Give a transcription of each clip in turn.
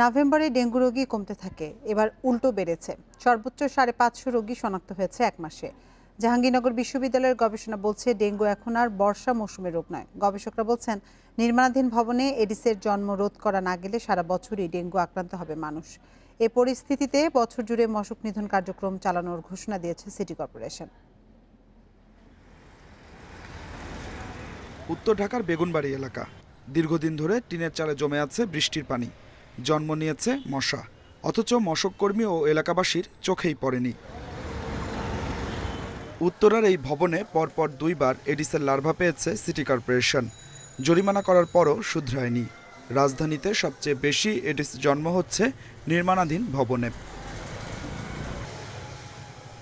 নভেম্বরে ডেঙ্গু রোগী কমতে থাকে, এবার উল্টো বেড়েছে। সর্বোচ্চ সাড়ে পাঁচশো রোগী শনাক্ত হয়েছে এক মাসে। জাহাঙ্গীরনগর বিশ্ববিদ্যালয়ের গবেষণা বলছে, ডেঙ্গু এখন আর বর্ষা মৌসুমের রোগ নয়। গবেষকরা বলছেন, নির্মাণাধীন ভবনে এডিসের জন্ম রোধ করা না গেলে সারা বছরই ডেঙ্গু আক্রান্ত হবে মানুষ। এ পরিস্থিতিতে বছর জুড়ে মশক নিধন কার্যক্রম চালানোর ঘোষণা দিয়েছে সিটি কর্পোরেশন। উত্তর ঢাকার বেগুনবাড়ি এলাকা। দীর্ঘদিন ধরে টিনের চালে জমে আছে বৃষ্টির পানি। জন্ম নিয়েছে মশা। অথচ মশককর্মী ও এলাকাবাসীর চোখেই পড়েনি। উত্তরার এই ভবনে পরপর দুইবার এডিসের লার্ভা পেয়েছে সিটি কর্পোরেশন। জরিমানা করার পরও শুধরায়নি। রাজধানীতে সবচেয়ে বেশি এডিস জন্ম হচ্ছে নির্মাণাধীন ভবনে।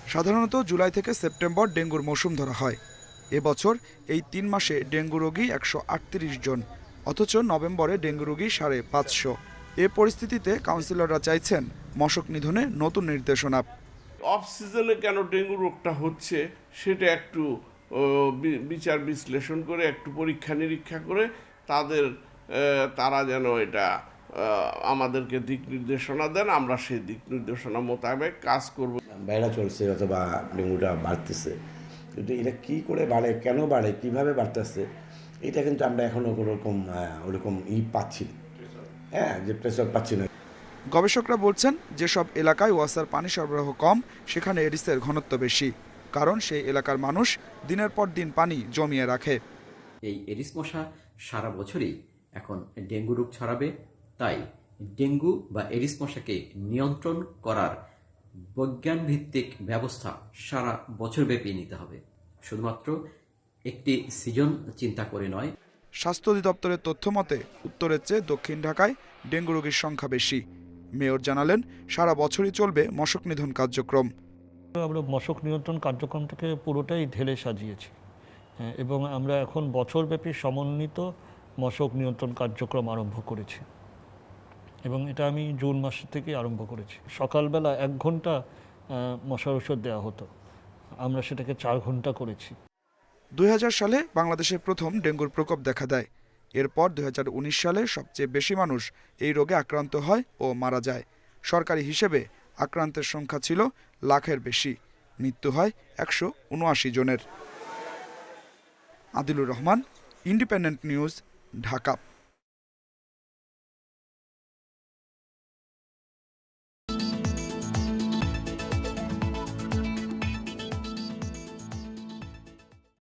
সাধারণত জুলাই থেকে সেপ্টেম্বর ডেঙ্গুর মৌসুম ধরা হয়। এবছর এই তিন মাসে ডেঙ্গু রোগী একশো আটত্রিশ জন, অথচ নভেম্বরে ডেঙ্গু রোগী সাড়ে পাঁচশো। এ পরিস্থিতিতে কাউন্সিলররা চাইছেন মশক নিধনে নতুন নির্দেশনা। অফ সিজনে কেন ডেঙ্গু রোগটা হচ্ছে সেটা একটু বিচার বিশ্লেষণ করে একটু পরীক্ষা নিরীক্ষা করে তাদের তারা যেন এটা আমাদেরকে দিক নির্দেশনা দেন আমরা সেই দিক নির্দেশনা মোতাবেক কাজ করব। বাইরা চলছে অথবা ডেঙ্গুটা বাড়তেছে। কিন্তু এটা কি করে বাড়ে কেন বাড়ে কীভাবে বাড়তেছে এটা কিন্তু আমরা এখনও কোনোরকম আহ, ওরকম ই পাচ্ছি না। হ্যাঁ যে প্রেসার পাচ্ছি না। গবেষকরা বলছেন যেসব এলাকায় ওয়াসার পানি সরবরাহ কম সেখানে এডিসের ঘনত্ব বেশি কারণ সেই এলাকার মানুষ দিনের পর দিন পানি জমিয়ে রাখে। এই এডিস মশা সারা বছরই এখন ডেঙ্গু রোগ ছড়াবে তাই ডেঙ্গু বা এডিস মশাকে নিয়ন্ত্রণ করার বৈজ্ঞান ভিত্তিক ব্যবস্থা সারা বছর বছরব্যাপী নিতে হবে। শুধুমাত্র একটি সিজন চিন্তা করে নয় স্বাস্থ্য অধিদপ্তরের তথ্য মতে উত্তরের চেয়ে দক্ষিণ ঢাকায় ডেঙ্গু রোগীর সংখ্যা বেশি। মেয়র জানালেন সারা বছরই চলবে মশক নিধন কার্যক্রম। আমরা মশক নিয়ন্ত্রণ কার্যক্রমটাকে পুরোটাই ঢেলে সাজিয়েছি। হ্যাঁ, এবং আমরা এখন বছরব্যাপী সমন্বিত মশক নিয়ন্ত্রণ কার্যক্রম আরম্ভ করেছি। এবং এটা আমি জুন মাস থেকে আরম্ভ করেছি। সকালবেলা এক ঘণ্টা মশার ওষুধ দেওয়া হতো। আমরা সেটাকে চার ঘণ্টা করেছি। দুই হাজার সালে বাংলাদেশে প্রথম ডেঙ্গুর প্রকোপ দেখা দেয়। এরপর দু হাজার উনিশ সালে সবচেয়ে বেশি মানুষ এই রোগে আক্রান্ত হয় ও মারা যায়। সরকারি হিসেবে আক্রান্তের সংখ্যা ছিল লাখের বেশি। মৃত্যু হয় একশো উনআশি জনের। Adilur Rahman independent news Dhaka.